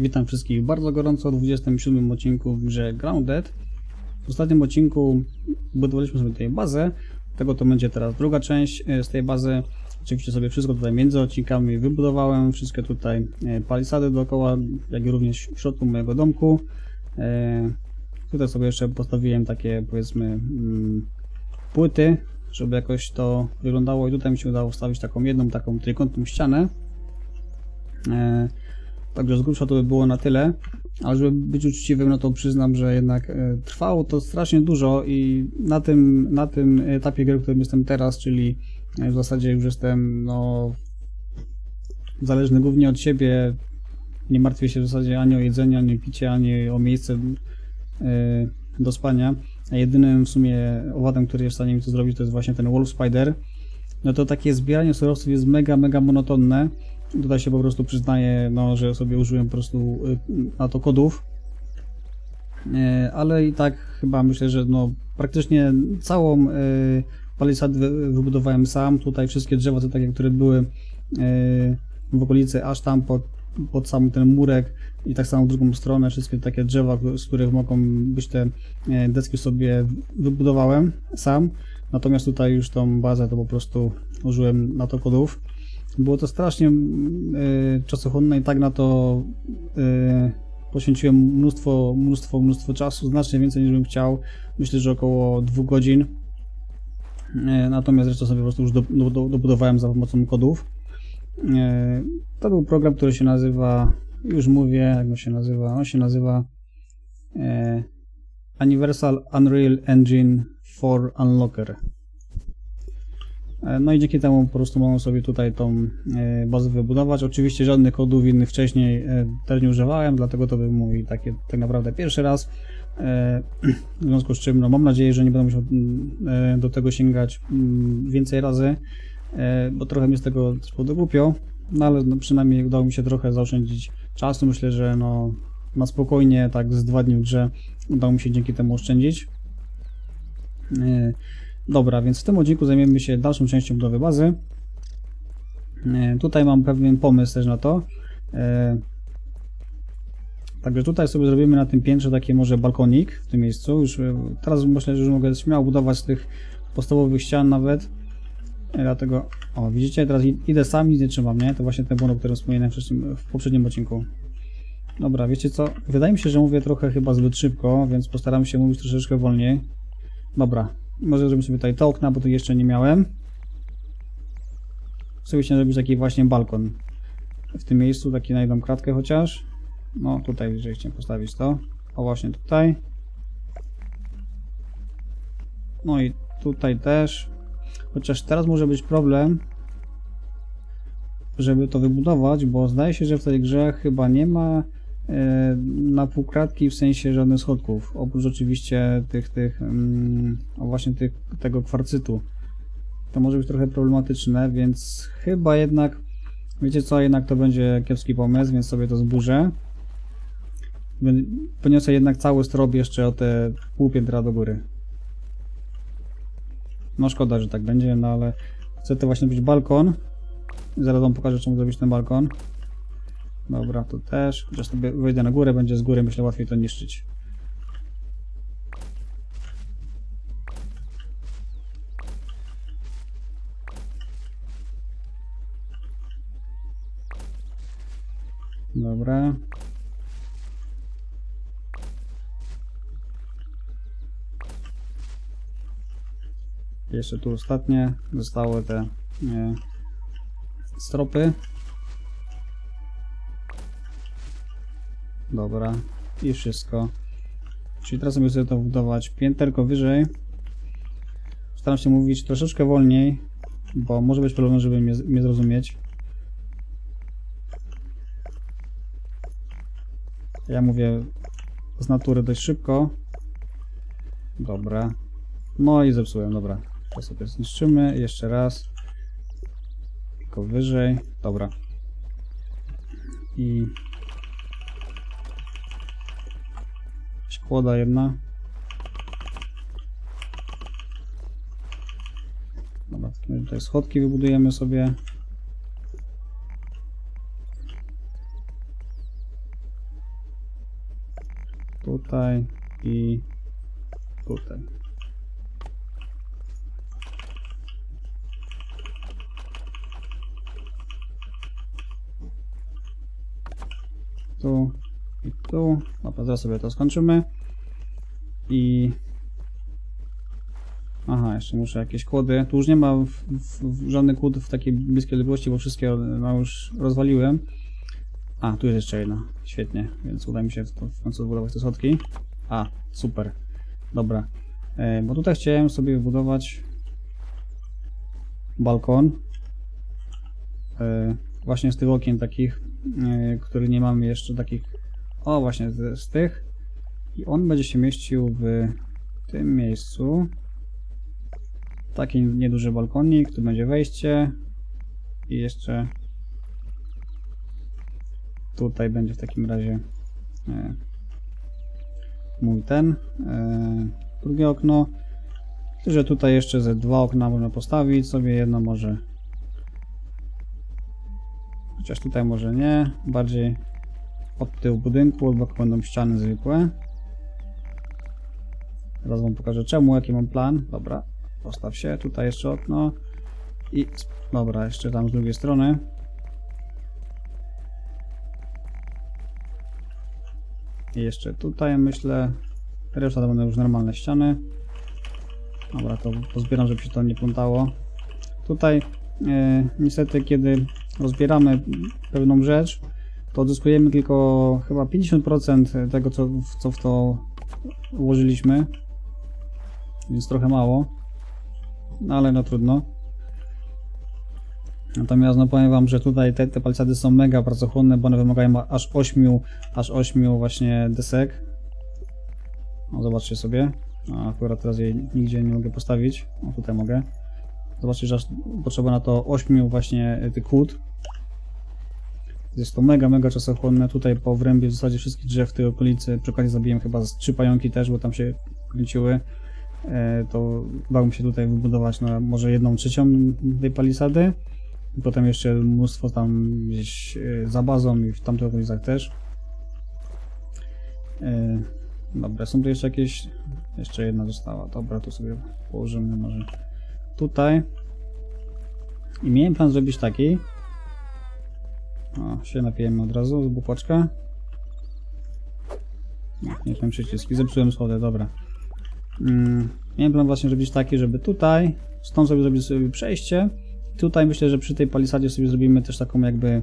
Witam wszystkich bardzo gorąco w 27 odcinku w grze Grounded. W ostatnim odcinku budowaliśmy sobie tutaj bazę, tego to będzie teraz druga część e, z tej bazy. Oczywiście sobie wszystko tutaj między odcinkami wybudowałem, wszystkie tutaj e, palisady dookoła, jak i również w środku mojego domku. E, Tutaj sobie jeszcze postawiłem takie powiedzmy mm, płyty, żeby jakoś to wyglądało i tutaj mi się udało wstawić taką jedną taką trójkątną ścianę. Także z grubsza to by było na tyle, ale żeby być uczciwym, no to przyznam, że jednak e, trwało to strasznie dużo i na tym, na tym etapie gry, w którym jestem teraz, czyli e, w zasadzie już jestem no, zależny głównie od siebie, nie martwię się w zasadzie ani o jedzenie, ani o picie, ani o miejsce e, do spania, a jedynym w sumie owadem, który jest w stanie mi to zrobić, to jest właśnie ten Wolf Spider, no to takie zbieranie surowców jest mega, mega monotonne. Tutaj się po prostu przyznaję, no, że sobie użyłem po prostu y, na to kodów. E, Ale i tak chyba myślę, że no, praktycznie całą y, palisadę wy- wybudowałem sam. Tutaj wszystkie drzewa, te takie, które były y, w okolicy, aż tam pod, pod sam ten murek i tak samo w drugą stronę, wszystkie takie drzewa, z których mogą być te e, deski sobie wybudowałem sam. Natomiast tutaj już tą bazę to po prostu użyłem na to kodów. Było to strasznie y, czasochłonne i tak na to y, poświęciłem mnóstwo, mnóstwo, mnóstwo czasu, znacznie więcej niż bym chciał. Myślę, że około dwóch godzin. Y, natomiast resztę sobie po prostu już do, do, do, dobudowałem za pomocą kodów. Y, to był program, który się nazywa, już mówię, jak on się nazywa, on się nazywa y, Universal Unreal Engine for Unlocker. E, No i dzięki temu po prostu mogą sobie tutaj tą e, bazę wybudować. Oczywiście żadnych kodów innych wcześniej e, też nie używałem, dlatego to był mój taki tak naprawdę pierwszy raz. W związku z czym no, mam nadzieję, że nie będę musiał mm, do tego sięgać mm, więcej razy, bo trochę mi z tego też głupio, no ale no, przynajmniej udało mi się trochę zaoszczędzić czasu. Myślę, że no, na spokojnie, tak z dwa dni w grze udało mi się dzięki temu oszczędzić. Dobra, więc w tym odcinku zajmiemy się dalszą częścią budowy bazy. E, Tutaj mam pewien pomysł też na to. E, Także tutaj sobie zrobimy na tym piętrze taki może balkonik w tym miejscu. Już e, teraz myślę, że już mogę śmiało budować z tych podstawowych ścian nawet. Dlatego, o widzicie, teraz i- idę sam, nic nie trzymam, nie? To właśnie ten błąd, o którym w poprzednim odcinku. Dobra, wiecie co? Wydaje mi się, że mówię trochę chyba zbyt szybko, więc postaram się mówić troszeczkę wolniej. Dobra, może zrobimy sobie tutaj okna, bo tu jeszcze nie miałem. Sobie chciałem zrobić taki właśnie balkon. W tym miejscu, taki na jedną kratkę chociaż. No tutaj, chciałem postawić to. O właśnie tutaj. No i tutaj też. Chociaż teraz może być problem, żeby to wybudować, bo zdaje się, że w tej grze chyba nie ma na półkratki w sensie żadnych schodków, oprócz oczywiście tych, tych, mm, właśnie tych, tego kwarcytu. To może być trochę problematyczne, więc chyba jednak, wiecie co, jednak to będzie kiepski pomysł, więc sobie to zburzę. Poniosę jednak cały strop jeszcze o te pół piętra do góry. No szkoda, że tak będzie, no ale chcę to właśnie być balkon. Zaraz wam pokażę, czemu zrobić ten balkon. Dobra, tu też. Chociaż sobie na górę, będzie z góry, myślę, łatwiej to niszczyć. Dobra. Jeszcze tu ostatnie zostały te e, stropy. Dobra, i wszystko. Czyli teraz sobie to budować pięterko wyżej. Staram się mówić troszeczkę wolniej, bo może być problem, żeby mnie, mnie zrozumieć. Ja mówię z natury dość szybko. Dobra. No i zepsułem, dobra. To sobie zniszczymy. Jeszcze raz. Tylko wyżej. Dobra. I Szkoda jedna. Dobra, tutaj schodki wybudujemy sobie. Tutaj i tutaj. Dobra, zaraz sobie to skończymy. I... Aha, jeszcze muszę jakieś kłody. Tu już nie ma w, w, w żadnych kłód w takiej bliskiej odległości, bo wszystkie no, już rozwaliłem. A, tu jest jeszcze jedna. Świetnie, więc uda mi się w, to, końcu zbudować te schodki. A, super. Dobra. E, bo tutaj chciałem sobie wybudować balkon. E, właśnie z tych okien takich, e, nie mamy jeszcze takich. O, właśnie z, z tych. I on będzie się mieścił w tym miejscu. Taki nieduży balkonik, tu będzie wejście. I jeszcze tutaj będzie w takim razie e, mój ten e, drugie okno. Że tutaj jeszcze ze dwa okna można postawić sobie, jedno może chociaż tutaj może nie, bardziej od tyłu budynku, od boku będą ściany zwykłe. Teraz wam pokażę czemu, jaki mam plan. Dobra, postaw się, tutaj jeszcze okno i dobra, jeszcze tam z drugiej strony. I jeszcze tutaj myślę. Reszta to będą już normalne ściany. Dobra, to pozbieram, żeby się to nie plątało. Tutaj e, niestety, kiedy rozbieramy pewną rzecz, to odzyskujemy tylko chyba 50% tego, co, co w to ułożyliśmy. Więc trochę mało. Ale no trudno. Natomiast no powiem wam, że tutaj te, te palisady są mega pracochłonne, bo one wymagają aż 8, aż 8 właśnie desek. O, zobaczcie sobie. A akurat teraz jej nigdzie nie mogę postawić. O, tutaj mogę. Zobaczcie, że aż potrzeba na to 8 właśnie tych kłód. Jest to mega, mega czasochłonne. Tutaj po wrębie w zasadzie wszystkich drzew w tej okolicy. Przy okazji zabiłem chyba z trzy pająki też, bo tam się kręciły. E, to udało mi się tutaj wybudować no, może jedną trzecią tej palisady. Potem jeszcze mnóstwo tam gdzieś e, za bazą i w tamtych okolicach też. E, Dobra, są tu jeszcze jakieś... Jeszcze jedna została. Dobra, tu sobie położymy może tutaj. I miałem plan zrobić taki. O, się napijemy od razu z bupoczka. Nie, ten przycisk. I zepsułem schody, dobra. Mm, miałem plan właśnie zrobić taki, żeby tutaj, stąd sobie zrobić sobie przejście. Tutaj myślę, że przy tej palisadzie sobie zrobimy też taką jakby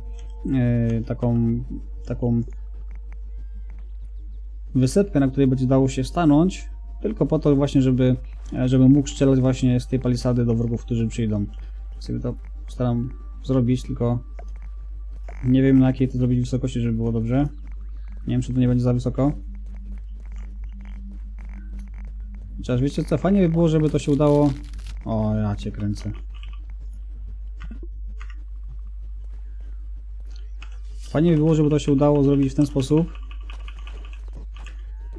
e, taką taką wysepkę, na której będzie dało się stanąć, tylko po to właśnie, żeby, e, żeby mógł strzelać właśnie z tej palisady do wrogów, którzy przyjdą. Sobie to staram zrobić, tylko nie wiem na jakiej to zrobić wysokości, żeby było dobrze. Nie wiem, czy to nie będzie za wysoko. Chociaż wiecie co, fajnie by było, żeby to się udało... O, ja cię kręcę. Fajnie by było, żeby to się udało zrobić w ten sposób,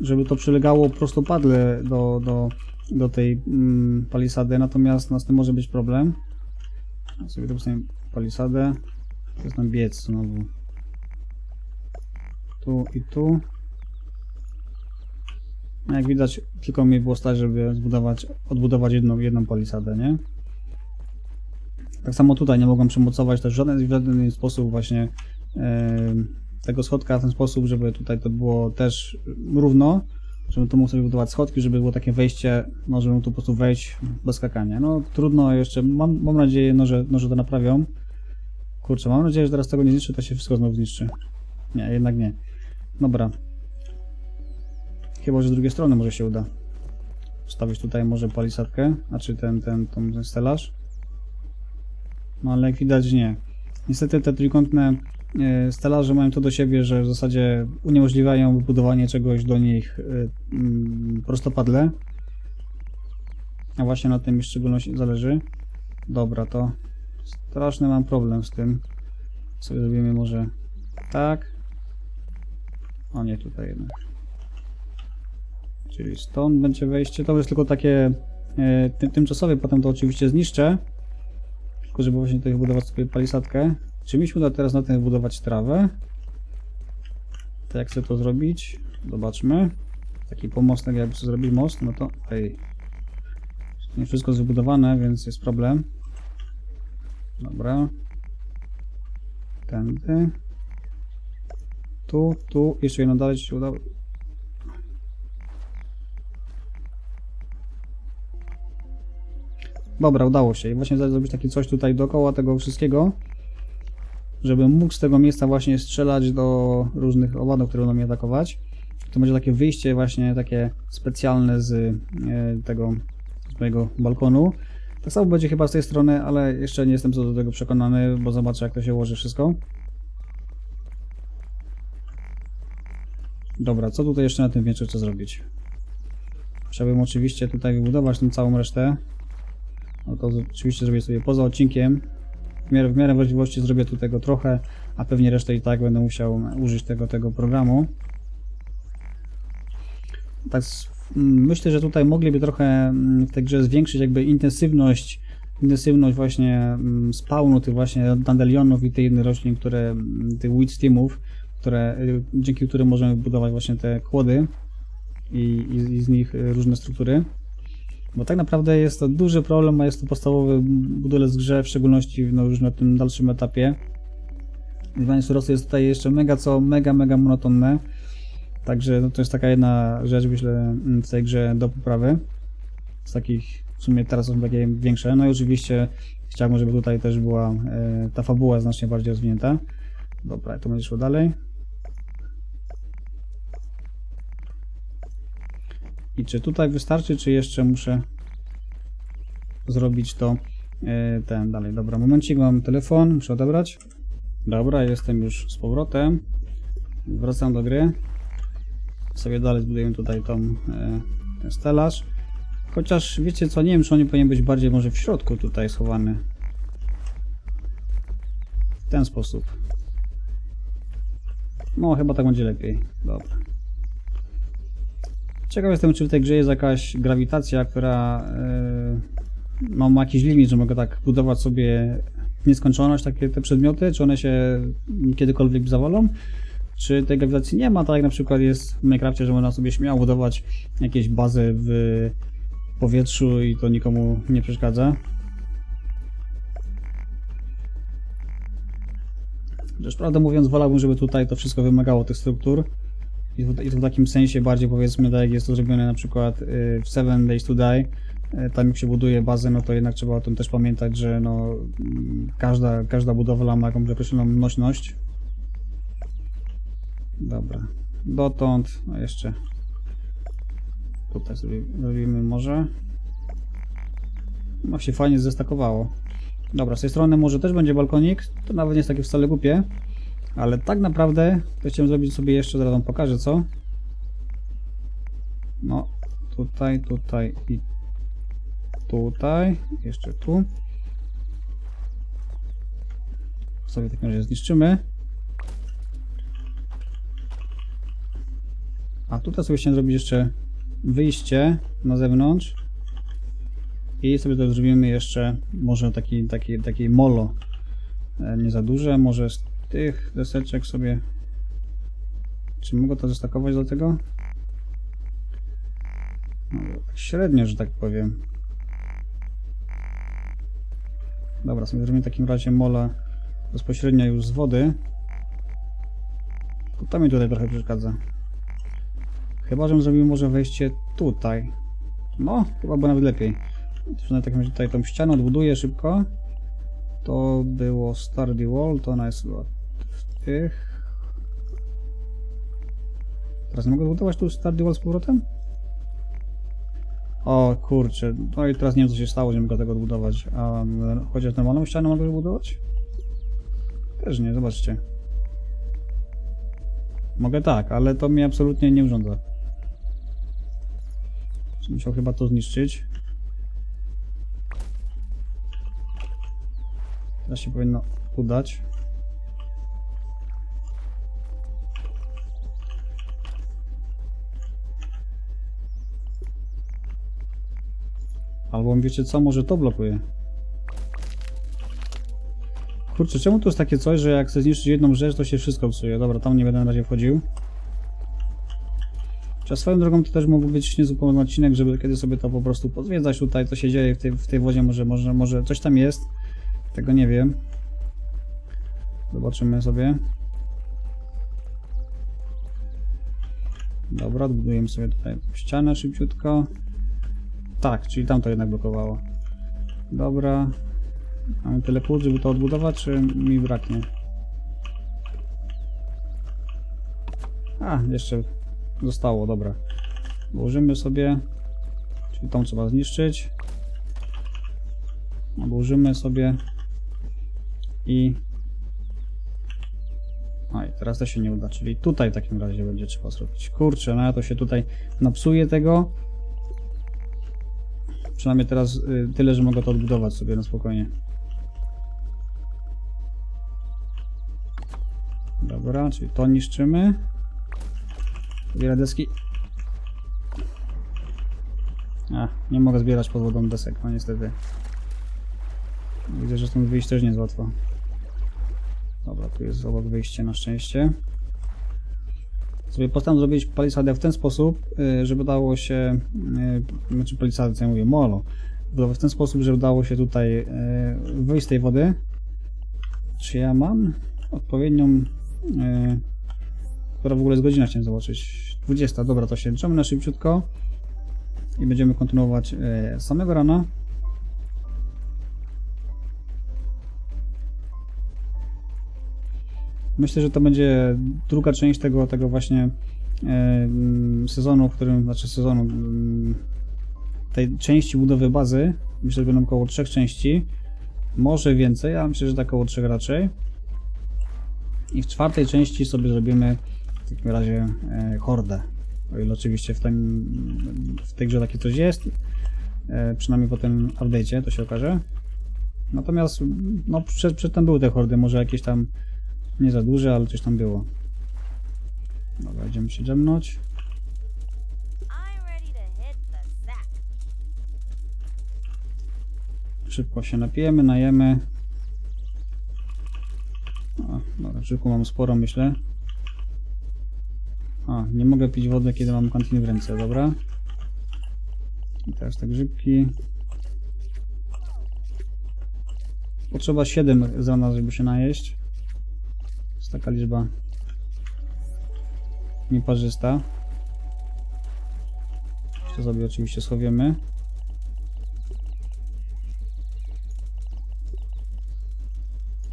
żeby to przylegało prostopadle do, do, do tej mm, palisady, natomiast no, z tym może być problem. Sobie tu palisadę. Tam biec znowu. Tu i tu. No, Jak widać, tylko mi było stać, żeby zbudować, odbudować jedną, jedną palisadę, nie? Tak samo tutaj nie mogłem przymocować też w żaden, w żaden sposób właśnie em, tego schodka w ten sposób, żeby tutaj to było też równo, żebym tu mógł sobie budować schodki, żeby było takie wejście, no żebym tu po prostu wejść bez skakania. No trudno jeszcze, mam, mam nadzieję, no, że, no, że to naprawią. Kurczę, mam nadzieję, że teraz tego nie zniszczy, to się wszystko znowu zniszczy. Nie, jednak nie. Dobra. Chyba, że z drugiej strony może się uda. Wstawić tutaj może palisadkę, znaczy ten, ten, ten, ten stelaż. No ale jak widać nie. Niestety te trójkątne e, stelaże mają to do siebie, że w zasadzie uniemożliwiają wybudowanie czegoś do nich e, mm, prostopadle. A właśnie na tym w szczególności zależy. Dobra, to straszny mam problem z tym. Sobie zrobimy może tak. O nie, tutaj jednak. Czyli stąd będzie wejście. To jest tylko takie e, ty, tymczasowe, potem to oczywiście zniszczę. Tylko żeby właśnie tutaj budować sobie palisadkę. Czy mi się uda teraz na tym budować trawę? To jak chcę to zrobić? Zobaczmy. Taki pomostek, jakby sobie zrobić most, no to ej. Nie wszystko jest wybudowane, więc jest problem. Dobra. Tędy. Tu, tu, jeszcze jedno dalej się udało. Dobra, udało się. I właśnie zrobić takie coś tutaj dookoła tego wszystkiego, żebym mógł z tego miejsca właśnie strzelać do różnych owadów, które będą mnie atakować. To będzie takie wyjście właśnie takie specjalne z e, tego, z mojego balkonu. Tak samo będzie chyba z tej strony, ale jeszcze nie jestem co do tego przekonany, bo zobaczę jak to się ułoży wszystko. Dobra, co tutaj jeszcze na tym wieńcu chcę zrobić? Chciałbym oczywiście tutaj wybudować tą całą resztę. No to oczywiście zrobię sobie poza odcinkiem. W miarę, w miarę możliwości zrobię tu tego trochę, a pewnie resztę i tak będę musiał użyć tego, tego programu. Tak, myślę, że tutaj mogliby trochę mm, w tej grze zwiększyć jakby intensywność, intensywność właśnie mm, spawnu tych właśnie dandelionów i tych innych roślin, które, mm, tych weed steamów, które, y, dzięki którym możemy budować właśnie te kłody i, i, i z nich y, różne struktury. Bo tak naprawdę jest to duży problem, a jest to podstawowy budulec grze, w szczególności no, już na tym dalszym etapie. Wyzwanie surowców jest tutaj jeszcze mega co, mega, mega monotonne. Także no, to jest taka jedna rzecz, myślę, mm, w tej grze do poprawy. Z takich, w sumie teraz są takie większe. No i oczywiście chciałbym, żeby tutaj też była e, ta fabuła znacznie bardziej rozwinięta. Dobra, to będzie szło dalej. I czy tutaj wystarczy, czy jeszcze muszę zrobić to e, ten dalej. Dobra, momencik, mam telefon, muszę odebrać. Dobra, jestem już z powrotem. Wracam do gry. Sobie dalej zbudujemy tutaj tą, e, ten stelaż. Chociaż wiecie co, nie wiem czy on nie powinien być bardziej może w środku tutaj schowany. W ten sposób. No, chyba tak będzie lepiej. Dobra. Ciekaw jestem, czy w tej grze jest jakaś grawitacja, która yy, no, ma jakiś limit, że mogę tak budować sobie nieskończoność takie te przedmioty, czy one się kiedykolwiek zawalą, czy tej grawitacji nie ma, tak jak na przykład jest w Minecrafcie, że można sobie śmiało budować jakieś bazy w powietrzu i to nikomu nie przeszkadza. Chociaż prawdę mówiąc, wolałbym, żeby tutaj to wszystko wymagało tych struktur. I to, I to w takim sensie bardziej powiedzmy, tak jak jest to zrobione na przykład y, w Seven Days to Die, y, tam jak się buduje bazę, no to jednak trzeba o tym też pamiętać, że no mm, każda, każda budowla ma jakąś określoną nośność. Dobra, dotąd, a jeszcze tutaj zrobimy może. No się fajnie zestakowało. Dobra, z tej strony może też będzie balkonik, to nawet nie jest takie wcale głupie. Ale tak naprawdę to chciałem zrobić sobie jeszcze, zaraz wam pokażę co. No, tutaj, tutaj i tutaj, jeszcze tu. Sobie w takim zniszczymy. A tutaj sobie chciałem zrobić jeszcze wyjście na zewnątrz. I sobie to zrobimy jeszcze może taki, taki, taki molo. E, Nie za duże, może z tych deseczek sobie... Czy mogę to zestakować do tego? No, tak średnio, że tak powiem. Dobra, sobie zrobimy w takim razie mola bezpośrednio już z wody. To, to mi tutaj trochę przeszkadza. Chyba, żebym zrobił może wejście tutaj. No, chyba było nawet lepiej. Na takim razie tutaj tą ścianę odbuduję szybko. To było Stardy Wall, to ona jest w tych. Teraz nie mogę zbudować tu Stardy Wall z powrotem? O kurczę, no i teraz nie wiem co się stało, że mogę tego odbudować. A mm, chociaż normalną ścianę mogę wybudować? Też nie, zobaczcie. Mogę tak, ale to mnie absolutnie nie urządza. Musiał chyba to zniszczyć. Teraz się powinno udać. Albo wiecie co, może to blokuje. Kurczę, czemu tu jest takie coś, że jak chcę zniszczyć jedną rzecz, to się wszystko psuje? Dobra, tam nie będę na razie wchodził. Chociaż swoją drogą to też mógł być niezupełny odcinek, żeby kiedy sobie to po prostu pozwiedzać tutaj, co się dzieje w tej, w tej wodzie, może, może, może coś tam jest. Tego nie wiem. Zobaczymy sobie. Dobra, odbudujemy sobie tutaj ścianę szybciutko. Tak, czyli tam to jednak blokowało. Dobra. Mamy tyle płuc, żeby to odbudować, czy mi braknie? A, jeszcze zostało, dobra. Włożymy sobie, czyli tą trzeba zniszczyć. Odłożymy sobie i... A i teraz to się nie uda, czyli tutaj w takim razie będzie trzeba zrobić. Kurczę, no ja to się tutaj napsuję tego. Przynajmniej teraz y, tyle, że mogę to odbudować sobie na spokojnie. Dobra, czyli to niszczymy. Zbierę deski. A, nie mogę zbierać pod wodą desek, no niestety. Widzę, że stąd wyjść też nie jest łatwo. Dobra, tu jest obok wyjście na szczęście. Sobie postanowiłem zrobić palisadę w ten sposób, y, żeby dało się, y, znaczy palisadę, co ja mówię, molo, w ten sposób, żeby dało się tutaj y, wyjść z tej wody. Czy ja mam odpowiednią, która w ogóle jest godzina, chciałem zobaczyć, 20, dobra, to się na szybciutko i będziemy kontynuować z samego rana. Myślę, że to będzie druga część tego, tego właśnie e, mm, sezonu, w którym, znaczy sezonu, mm, tej części budowy bazy. Myślę, że będą około trzech części. Może więcej, ale myślę, że tak około trzech raczej. I w czwartej części sobie zrobimy w takim razie e, hordę. O ile oczywiście w, tym, w tej grze takie coś jest. E, przynajmniej po tym update'cie to się okaże. Natomiast no, przed, przedtem były te hordy, może jakieś tam nie za duże, ale coś tam było. Dobra, idziemy się dżemnąć. Szybko się napijemy, najemy. O, dobra, mam sporo, myślę. A, nie mogę pić wody, kiedy mam kantiny w ręce, dobra. I teraz te grzybki. Potrzeba 7 za nas, żeby się najeść. Jest taka liczba nieparzysta. To sobie oczywiście schowiemy.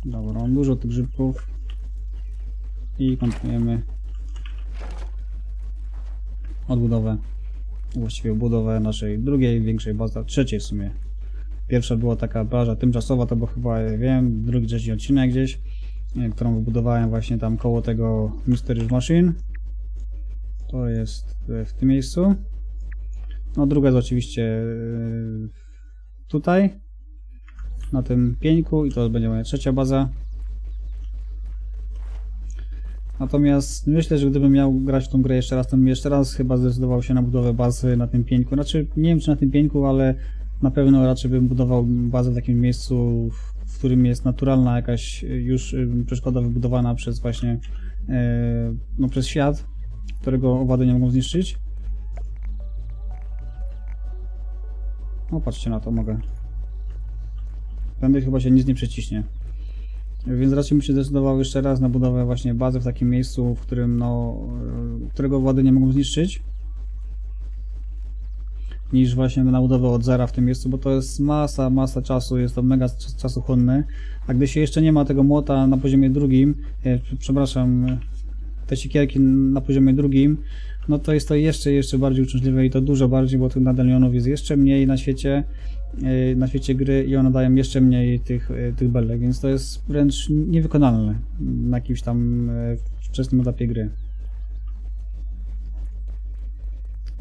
Dobra, dużo tych grzybków. I kontynuujemy odbudowę, właściwie budowę naszej drugiej, większej bazy, trzeciej w sumie. Pierwsza była taka plaża tymczasowa, to był chyba, wiem, drugi, trzeci odcinek gdzieś, e, którą wybudowałem właśnie tam koło tego Mysterious Machine. To jest e, w tym miejscu. No druga jest oczywiście e, tutaj, na tym pieńku i to będzie moja trzecia baza. Natomiast myślę, że gdybym miał grać w tą grę jeszcze raz, to bym jeszcze raz chyba zdecydował się na budowę bazy na tym pieńku. Znaczy, nie wiem czy na tym pieńku, ale na pewno raczej bym budował bazę w takim miejscu, w którym jest naturalna jakaś już y, przeszkoda wybudowana przez właśnie, e, no przez świat, którego owady nie mogą zniszczyć. No patrzcie na to, mogę. Tędy chyba się nic nie przeciśnie. Więc raczej bym się zdecydował jeszcze raz na budowę właśnie bazy w takim miejscu, w którym no, e, którego wody nie mogą zniszczyć niż właśnie na budowę od zera w tym miejscu, bo to jest masa, masa czasu, jest to mega cz- czasochłonne. A gdy się jeszcze nie ma tego młota na poziomie drugim, e, przepraszam, te siekierki na poziomie drugim, no to jest to jeszcze, jeszcze bardziej uciążliwe i to dużo bardziej, bo tych medalionów jest jeszcze mniej na świecie, na świecie gry i one dają jeszcze mniej tych, e, tych belek, więc to jest wręcz niewykonalne na jakimś tam e, wczesnym etapie gry.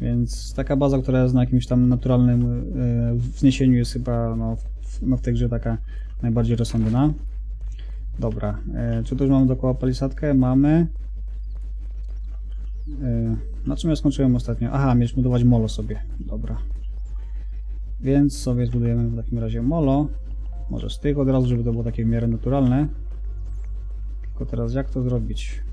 Więc taka baza, która jest na jakimś tam naturalnym wzniesieniu jest chyba no, w, no, w tej grze taka najbardziej rozsądna. Dobra, czy tu już mamy dookoła palisadkę? Mamy. Na czym ja skończyłem ostatnio? Aha, mieliśmy budować molo sobie. Dobra. Więc sobie zbudujemy w takim razie molo. Może z tych od razu, żeby to było takie w miarę naturalne. Tylko teraz jak to zrobić?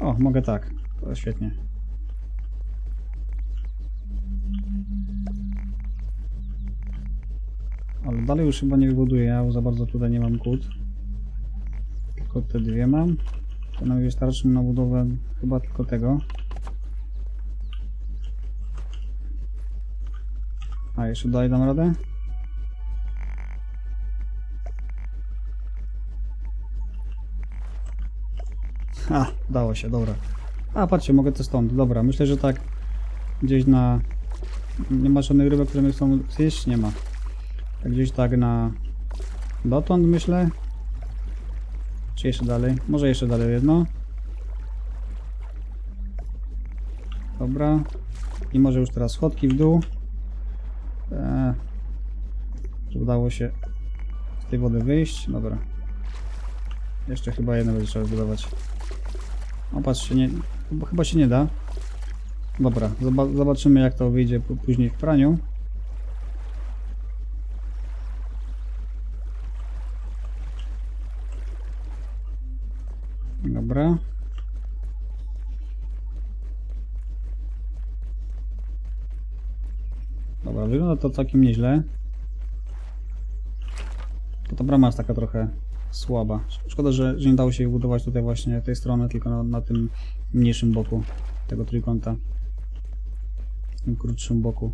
O, mogę tak. To świetnie. Ale dalej już chyba nie wybuduję, ja za bardzo tutaj nie mam kłód. Tylko te dwie mam. To nam wystarczy na budowę chyba tylko tego. A, jeszcze dalej dam radę? A, dało się, dobra. A, patrzcie, mogę to stąd. Dobra, myślę, że tak gdzieś na... Nie ma żadnych rybek, które mnie chcą zjeść? Nie ma. Tak gdzieś tak na... Dotąd myślę. Czy jeszcze dalej? Może jeszcze dalej jedno. Dobra. I może już teraz schodki w dół. Eee, udało się z tej wody wyjść. Dobra. Jeszcze chyba jedno będzie trzeba zbudować. O, patrzcie, nie, chyba, chyba się nie da. Dobra, zoba zobaczymy jak to wyjdzie później w praniu. Dobra. Dobra, wygląda to całkiem nieźle. To ta brama jest taka trochę słaba. Szkoda, że, że nie dało się jej budować tutaj właśnie tej strony, tylko na, na tym mniejszym boku tego trójkąta. Tym krótszym boku.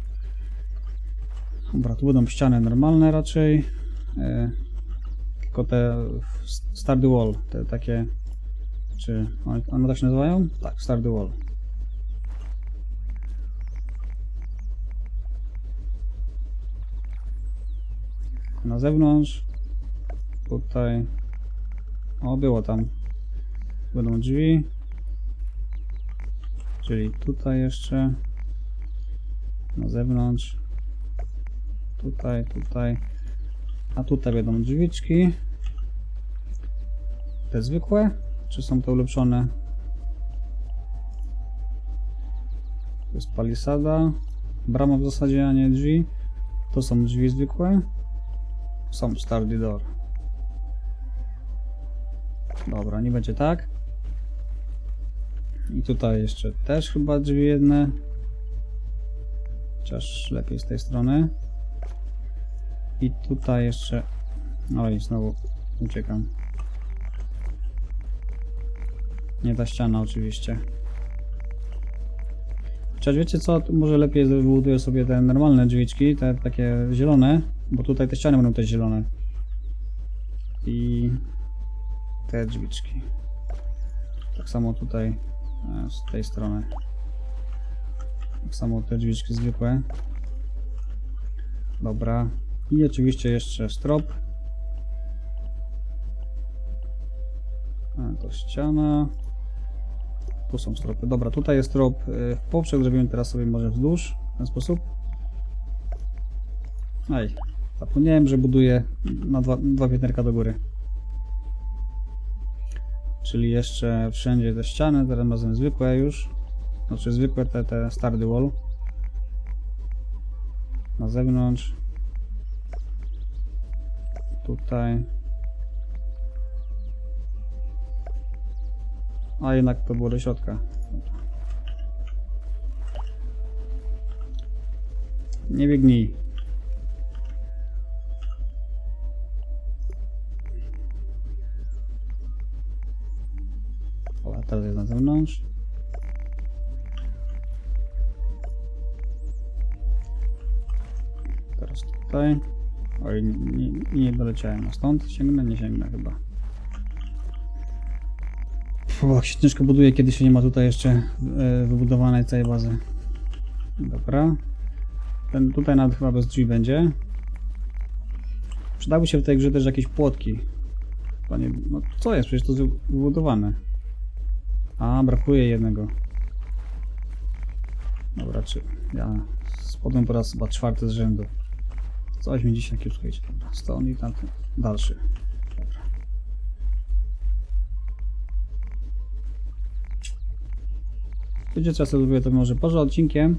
Dobra, tu będą ściany normalne raczej. E, tylko te w- Stardew Wall, te takie... Czy one, tak się nazywają? Tak, Stardew Wall. Na zewnątrz. Tutaj. O, było tam. Będą drzwi. Czyli tutaj jeszcze. Na zewnątrz. Tutaj, tutaj. A tutaj będą drzwiczki. Te zwykłe? Czy są te ulepszone? To jest palisada. Brama w zasadzie, a nie drzwi. To są drzwi zwykłe. Są Stardy Door. Dobra, nie będzie tak. I tutaj jeszcze też chyba drzwi jedne. Chociaż lepiej z tej strony. I tutaj jeszcze... Oj, znowu uciekam. Nie ta ściana oczywiście. Chociaż wiecie co, może lepiej wybuduję sobie te normalne drzwiczki, te takie zielone, bo tutaj te ściany będą też zielone. I te drzwiczki. Tak samo tutaj e, z tej strony. Tak samo te drzwiczki zwykłe. Dobra. I oczywiście jeszcze strop. A, to ściana. Tu są stropy. Dobra, tutaj jest strop y, w poprzek. Zrobimy teraz sobie może wzdłuż. W ten sposób. Aj. Zapomniałem, że buduję na dwa, dwa pięterka do góry. Czyli jeszcze wszędzie te ściany, teraz razem zwykłe już. Znaczy zwykłe te, te Stardy Wall. Na zewnątrz. Tutaj. A jednak to było do środka. Nie biegnij. O, a teraz jest na zewnątrz. Teraz tutaj. Oj, nie, nie, doleciałem. Stąd sięgnę? Nie sięgnę chyba. Jak się ciężko buduje, kiedy się nie ma tutaj jeszcze e, wybudowanej całej bazy. Dobra. Ten tutaj nawet chyba bez drzwi będzie. Przydały się w tej grze też jakieś płotki. Panie, no co jest? Przecież to jest wybudowane. A, brakuje jednego. Dobra, czy ja spadłem po raz chyba czwarty z rzędu. Coś mi dzisiaj kiepsko idzie. Stąd i tamten dalszy. Dobra. Ja sobie to może poza odcinkiem.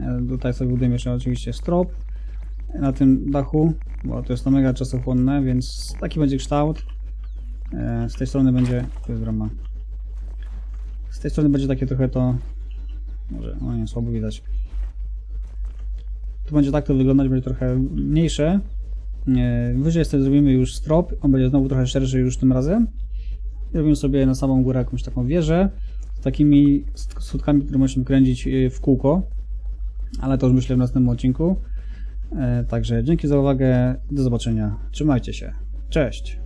E, Tutaj sobie budujemy jeszcze oczywiście strop na tym dachu, bo to jest to mega czasochłonne, więc taki będzie kształt. E, Z tej strony będzie, to jest brama. Z tej strony będzie takie trochę to... Może, o nie, słabo widać. Tu będzie tak to wyglądać, będzie trochę mniejsze. E, Wyżej sobie zrobimy już strop, on będzie znowu trochę szerszy już tym razem. Robimy sobie na samą górę jakąś taką wieżę takimi skutkami, które musimy kręcić y, w kółko. Ale to już myślę w następnym odcinku. E, Także dzięki za uwagę, do zobaczenia. Trzymajcie się. Cześć!